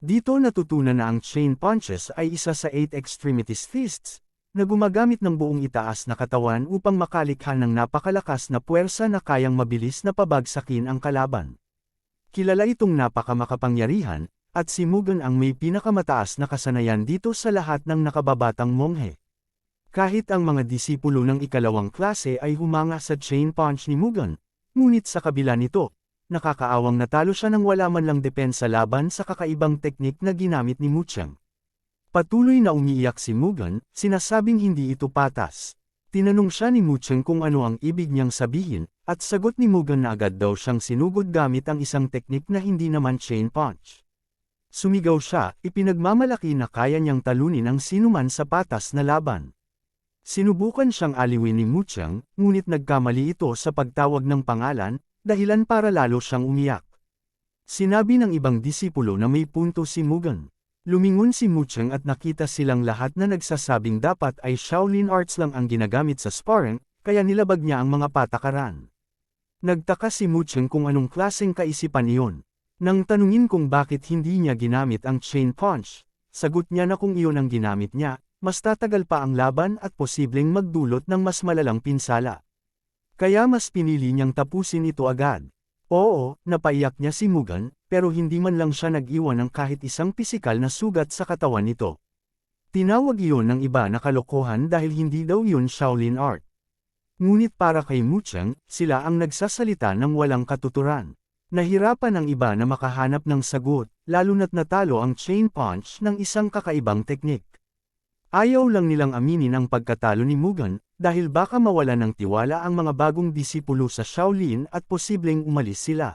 Dito natutunan na ang chain punches ay isa sa eight extremities fists, na gumagamit ng buong itaas na katawan upang makalikha ng napakalakas na puwersa na kayang mabilis na pabagsakin ang kalaban. Kilala itong napakamakapangyarihan, at si Mugen ang may pinakamataas na kasanayan dito sa lahat ng nakababatang monghe. Kahit ang mga disipulo ng ikalawang klase ay humanga sa chain punch ni Mugen, ngunit sa kabila nito, nakakaawang natalo siya nang wala man lang depensa laban sa kakaibang teknik na ginamit ni Muchang. Patuloy na umiiyak si Mugen, sinasabing hindi ito patas. Tinanong siya ni Mucheng kung ano ang ibig niyang sabihin, at sagot ni Mugen na agad daw siyang sinugod gamit ang isang teknik na hindi naman chain punch. Sumigaw siya, ipinagmamalaki na kaya niyang talunin ang sinuman sa patas na laban. Sinubukan siyang aliwin ni Muchang, ngunit nagkamali ito sa pagtawag ng pangalan, dahilan para lalo siyang umiyak. Sinabi ng ibang disipulo na may punto si Mugen. Lumingon si Muchang at nakita silang lahat na nagsasabing dapat ay Shaolin Arts lang ang ginagamit sa sparring, kaya nilabag niya ang mga patakaran. Nagtaka si Muchang kung anong klaseng kaisipan iyon. Nang tanungin kung bakit hindi niya ginamit ang chain punch, sagot niya na kung iyon ang ginamit niya, mas tatagal pa ang laban at posibleng magdulot ng mas malalang pinsala. Kaya mas pinili niyang tapusin ito agad. Oo, napaiyak niya si Mugan, pero hindi man lang siya nag-iwan ng kahit isang pisikal na sugat sa katawan nito. Tinawag iyon ng iba na kalokohan dahil hindi daw yun Shaolin art. Ngunit para kay Muchang, sila ang nagsasalita ng walang katuturan. Nahirapan ang iba na makahanap ng sagot, lalo na't natalo ang chain punch ng isang kakaibang teknik. Ayaw lang nilang aminin ang pagkatalo ni Mugan, dahil baka mawala ng tiwala ang mga bagong disipulo sa Shaolin at posibleng umalis sila.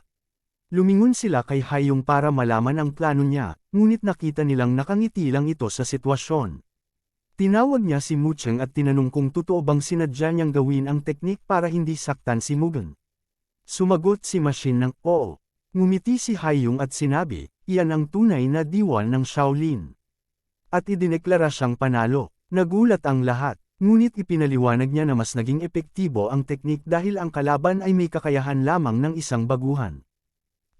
Lumingon sila kay Hayong para malaman ang plano niya, ngunit nakita nilang nakangiti lang ito sa sitwasyon. Tinawag niya si Mucheng at tinanong kung totoo bang sinadya niyang gawin ang teknik para hindi saktan si Mugan. Sumagot si Machine ng oo. Ngumiti si Hayung at sinabi, iyan ang tunay na diwan ng Shaolin. At idineklara siyang panalo. Nagulat ang lahat, ngunit ipinaliwanag niya na mas naging epektibo ang teknik dahil ang kalaban ay may kakayahan lamang ng isang baguhan.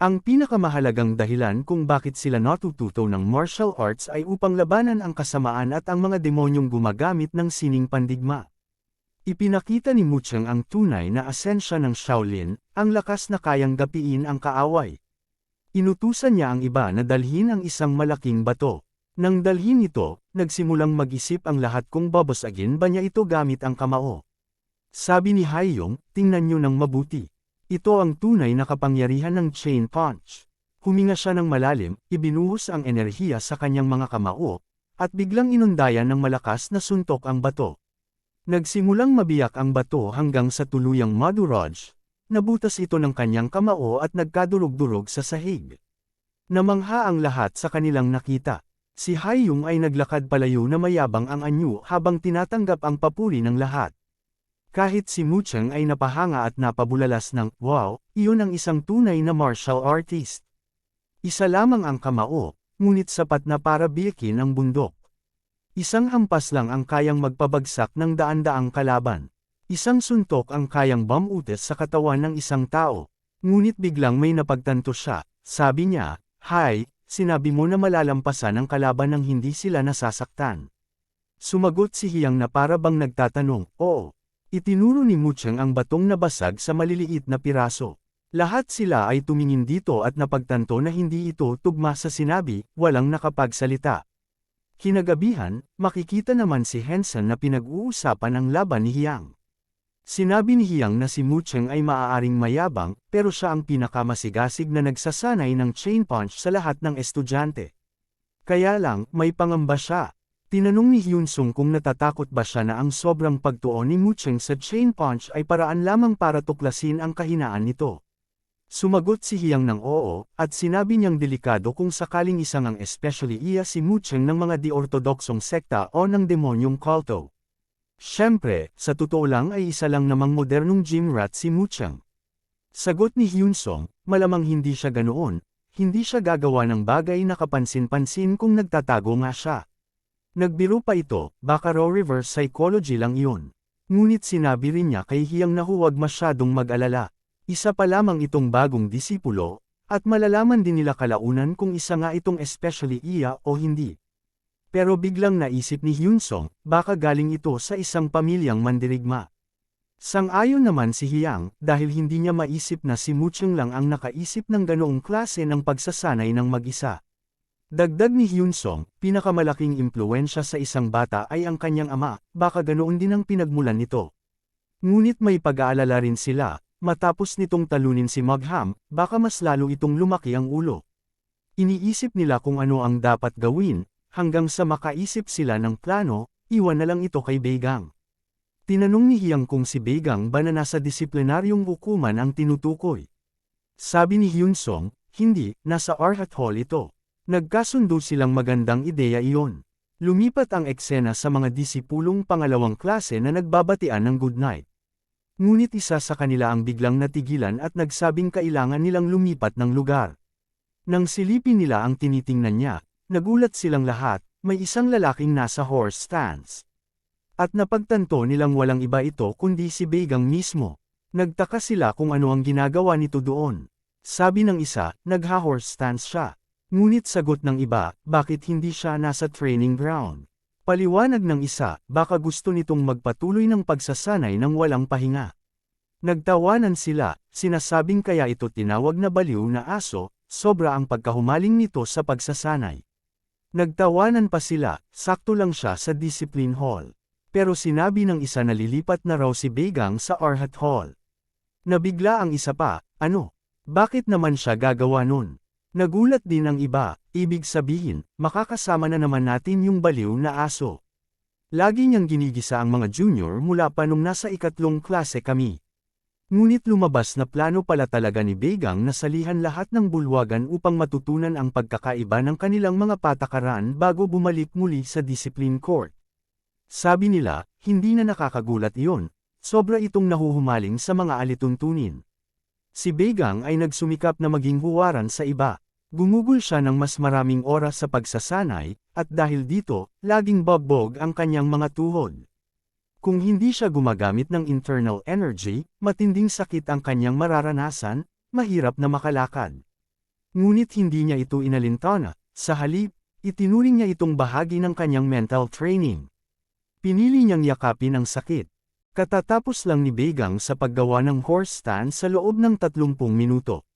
Ang pinakamahalagang dahilan kung bakit sila natututo ng martial arts ay upang labanan ang kasamaan at ang mga demonyong gumagamit ng sining pandigma. Ipinakita ni Mucheng ang tunay na asensya ng Shaolin, ang lakas na kayang gapiin ang kaaway. Inutusan niya ang iba na dalhin ang isang malaking bato. Nang dalhin ito, nagsimulang mag-isip ang lahat kung babasagin ba niya ito gamit ang kamao. Sabi ni Haiyong, tingnan niyo ng mabuti. Ito ang tunay na kapangyarihan ng chain punch. Huminga siya ng malalim, ibinuhos ang enerhiya sa kanyang mga kamao, at biglang inundayan ng malakas na suntok ang bato. Nagsimulang mabiyak ang bato hanggang sa tuluyang maduraj, nabutas ito ng kanyang kamao at nagkadurog-durog sa sahig. Namangha ang lahat sa kanilang nakita. Si Haiyong ay naglakad palayo na mayabang ang anyo habang tinatanggap ang papuri ng lahat. Kahit si Mucheng ay napahanga at napabulalas ng, wow, iyon ang isang tunay na martial artist. Isa lamang ang kamao, ngunit sapat na para biyakin ang bundok. Isang hampas lang ang kayang magpabagsak ng daan-daang kalaban. Isang suntok ang kayang bamutes sa katawan ng isang tao. Ngunit biglang may napagtanto siya. Sabi niya, Hi, sinabi mo na malalampasan ang kalaban nang hindi sila nasasaktan. Sumagot si Hiyang na para bang nagtatanong, oo. Itinuro ni Mucheng ang batong nabasag sa maliliit na piraso. Lahat sila ay tumingin dito at napagtanto na hindi ito tugma sa sinabi, walang nakapagsalita. Kinagabihan, makikita naman si Henson na pinag-uusapan ang laban ni Hiyang. Sinabi ni Hiyang na si Mucheng ay maaaring mayabang, pero siya ang pinakamasigasig na nagsasanay ng chain punch sa lahat ng estudyante. Kaya lang, may pangamba siya. Tinanong ni Hyunsung kung natatakot ba siya na ang sobrang pagtuon ni Mucheng sa chain punch ay paraan lamang para tuklasin ang kahinaan nito. Sumagot si Hiyang ng oo, at sinabi niyang delikado kung sakaling isang ang especially iya si Mucheng ng mga di-ortodoksong sekta o ng demonyong kulto. Siyempre, sa totoo lang ay isa lang namang modernong gym rat si Mucheng. Sagot ni Hyunsong, malamang hindi siya ganoon, hindi siya gagawa ng bagay na kapansin-pansin kung nagtatago nga siya. Nagbiro pa ito, baka raw reverse psychology lang iyon. Ngunit sinabi rin niya kay Hiyang na huwag masyadong mag-alala. Isa pa lamang itong bagong disipulo, at malalaman din nila kalaunan kung isa nga itong especially iya o hindi. Pero biglang naisip ni Hyunsong, baka galing ito sa isang pamilyang mandirigma. Sang-ayon naman si Hyang, dahil hindi niya maisip na si Mucheng lang ang nakaisip ng ganoong klase ng pagsasanay ng mag-isa. Dagdag ni Hyunsong, pinakamalaking impluensya sa isang bata ay ang kanyang ama, baka ganoon din ang pinagmulan nito. Ngunit may pag-aalala rin sila, Matapos nitong talunin si Magham, baka mas lalo itong lumaki ang ulo. Iniisip nila kung ano ang dapat gawin, hanggang sa makaisip sila ng plano, iwan na lang ito kay Begang. Tinanong ni Hiyang kung si Begang ba na nasa disiplinaryong hukuman ang tinutukoy. Sabi ni Hyunsong, hindi, nasa Arhat Hall ito. Nagkasundo silang magandang ideya iyon. Lumipat ang eksena sa mga disipulong pangalawang klase na nagbabatian ng good night. Ngunit isa sa kanila ang biglang natigilan at nagsabing kailangan nilang lumipat ng lugar. Nang silipin nila ang tinitingnan niya, nagulat silang lahat, may isang lalaking nasa horse stance. At napagtanto nilang walang iba ito kundi si Begang mismo. Nagtaka sila kung ano ang ginagawa nito doon. Sabi ng isa, nagha-horse stance siya. Ngunit sagot ng iba, bakit hindi siya nasa training ground? Paliwanag ng isa, baka gusto nitong magpatuloy ng pagsasanay ng walang pahinga. Nagtawanan sila, sinasabing kaya ito tinawag na baliw na aso, sobra ang pagkahumaling nito sa pagsasanay. Nagtawanan pa sila, sakto lang siya sa discipline hall. Pero sinabi ng isa na lilipat na raw si Begang sa Arhat Hall. Nabigla ang isa pa, ano? Bakit naman siya gagawa nun? Nagulat din ang iba, ibig sabihin, makakasama na naman natin yung baliw na aso. Lagi niyang ginigisa ang mga junior mula pa nung nasa ikatlong klase kami. Ngunit lumabas na plano pala talaga ni Begang na salihan lahat ng bulwagan upang matutunan ang pagkakaiba ng kanilang mga patakaran bago bumalik muli sa discipline court. Sabi nila, hindi na nakakagulat iyon, sobra itong nahuhumaling sa mga alituntunin. Si Begang ay nagsumikap na maging huwaran sa iba. Gumugol siya ng mas maraming oras sa pagsasanay, at dahil dito, laging bagbog ang kanyang mga tuhod. Kung hindi siya gumagamit ng internal energy, matinding sakit ang kanyang mararanasan, mahirap na makalakad. Ngunit hindi niya ito inalintana, sa halip, itinuring niya itong bahagi ng kanyang mental training. Pinili niyang yakapin ang sakit. Katatapos lang ni Begang sa paggawa ng horse stand sa loob ng 30 minuto.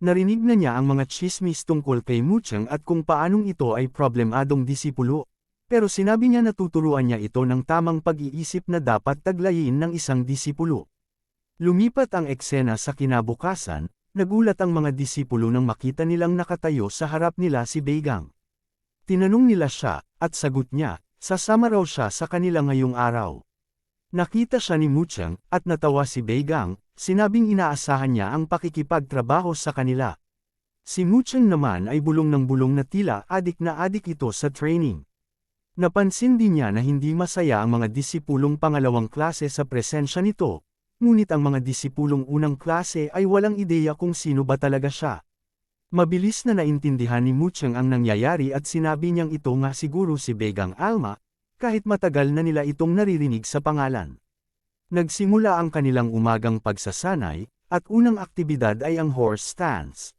Narinig na niya ang mga chismis tungkol kay Mucheng at kung paanong ito ay problemadong disipulo. Pero sinabi niya na tuturuan niya ito ng tamang pag-iisip na dapat taglayin ng isang disipulo. Lumipat ang eksena sa kinabukasan, nagulat ang mga disipulo nang makita nilang nakatayo sa harap nila si Beigang. Tinanong nila siya, at sagot niya, sasama raw siya sa kanila ngayong araw. Nakita siya ni Mucheng, at natawa si Beigang, Sinabing inaasahan niya ang pakikipagtrabaho sa kanila. Si Mucheng naman ay bulong ng bulong na tila adik na adik ito sa training. Napansin din niya na hindi masaya ang mga disipulong pangalawang klase sa presensya nito, ngunit ang mga disipulong unang klase ay walang ideya kung sino ba talaga siya. Mabilis na naintindihan ni Mucheng ang nangyayari at sinabi niyang ito nga siguro si Begang Alma, kahit matagal na nila itong naririnig sa pangalan. Nagsimula ang kanilang umagang pagsasanay, at unang aktibidad ay ang horse stance.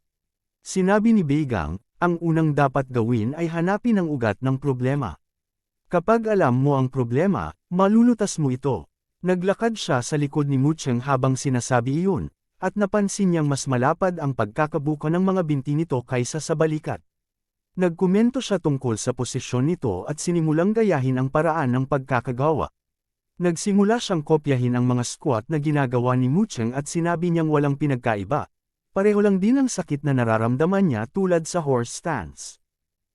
Sinabi ni Begang, ang unang dapat gawin ay hanapin ang ugat ng problema. Kapag alam mo ang problema, malulutas mo ito. Naglakad siya sa likod ni Mucheng habang sinasabi iyon, at napansin niyang mas malapad ang pagkakabuka ng mga binti nito kaysa sa balikat. Nagkomento siya tungkol sa posisyon nito at sinimulang gayahin ang paraan ng pagkakagawa. Nagsimula siyang kopyahin ang mga squat na ginagawa ni Mucheng at sinabi niyang walang pinagkaiba. Pareho lang din ang sakit na nararamdaman niya tulad sa horse stance.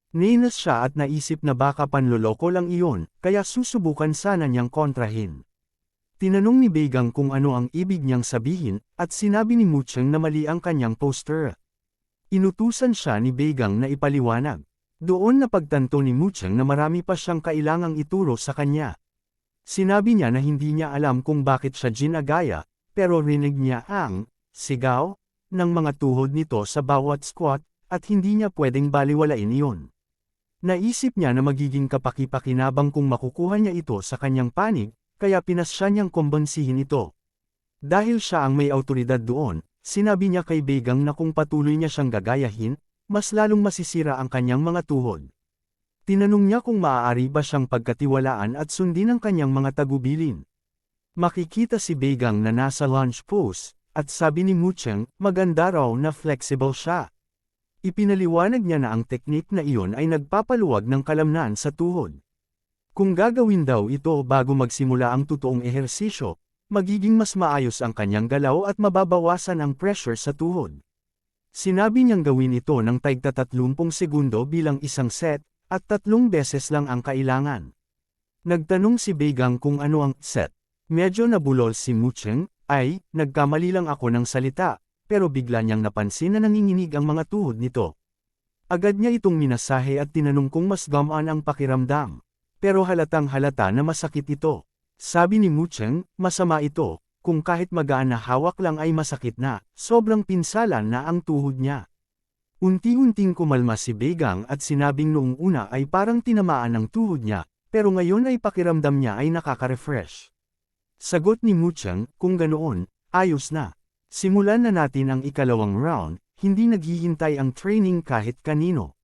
Ninas siya at naisip na baka panloloko lang iyon, kaya susubukan sana niyang kontrahin. Tinanong ni Begang kung ano ang ibig niyang sabihin, at sinabi ni Mucheng na mali ang kanyang poster. Inutusan siya ni Begang na ipaliwanag. Doon napagtanto ni Mucheng na marami pa siyang kailangang ituro sa kanya. Sinabi niya na hindi niya alam kung bakit siya ginagaya, pero rinig niya ang sigaw ng mga tuhod nito sa bawat squat, at hindi niya pwedeng baliwalain iyon. Naisip niya na magiging kapaki-pakinabang kung makukuha niya ito sa kanyang panig, kaya pinasya niyang kumbansihin ito. Dahil siya ang may autoridad doon, Sinabi niya kay Begang na kung patuloy niya siyang gagayahin, mas lalong masisira ang kanyang mga tuhod. Tinanong niya kung maaari ba siyang pagkatiwalaan at sundin ang kanyang mga tagubilin. Makikita si Begang na nasa lunch pose, at sabi ni Mucheng, maganda raw na flexible siya. Ipinaliwanag niya na ang teknik na iyon ay nagpapaluwag ng kalamnan sa tuhod. Kung gagawin daw ito bago magsimula ang totoong ehersisyo, magiging mas maayos ang kanyang galaw at mababawasan ang pressure sa tuhod. Sinabi niyang gawin ito ng taigta 30 segundo bilang isang set, at tatlong beses lang ang kailangan. Nagtanong si Begang kung ano ang set. Medyo nabulol si Mucheng, ay, nagkamali lang ako ng salita, pero bigla niyang napansin na nanginginig ang mga tuhod nito. Agad niya itong minasahe at tinanong kung mas gamaan ang pakiramdam. Pero halatang halata na masakit ito. Sabi ni Mucheng, masama ito, kung kahit magaan na hawak lang ay masakit na, sobrang pinsalan na ang tuhod niya. Unti-unting kumalma si Begang at sinabing noong una ay parang tinamaan ang tuhod niya, pero ngayon ay pakiramdam niya ay nakaka-refresh. Sagot ni Mucheng, kung ganoon, ayos na. Simulan na natin ang ikalawang round, hindi naghihintay ang training kahit kanino.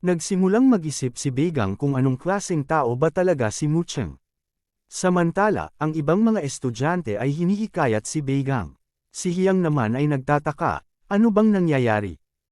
Nagsimulang mag-isip si Begang kung anong klaseng tao ba talaga si Mucheng. Samantala, ang ibang mga estudyante ay hinihikayat si Begang. Si Hiyang naman ay nagtataka, ano bang nangyayari?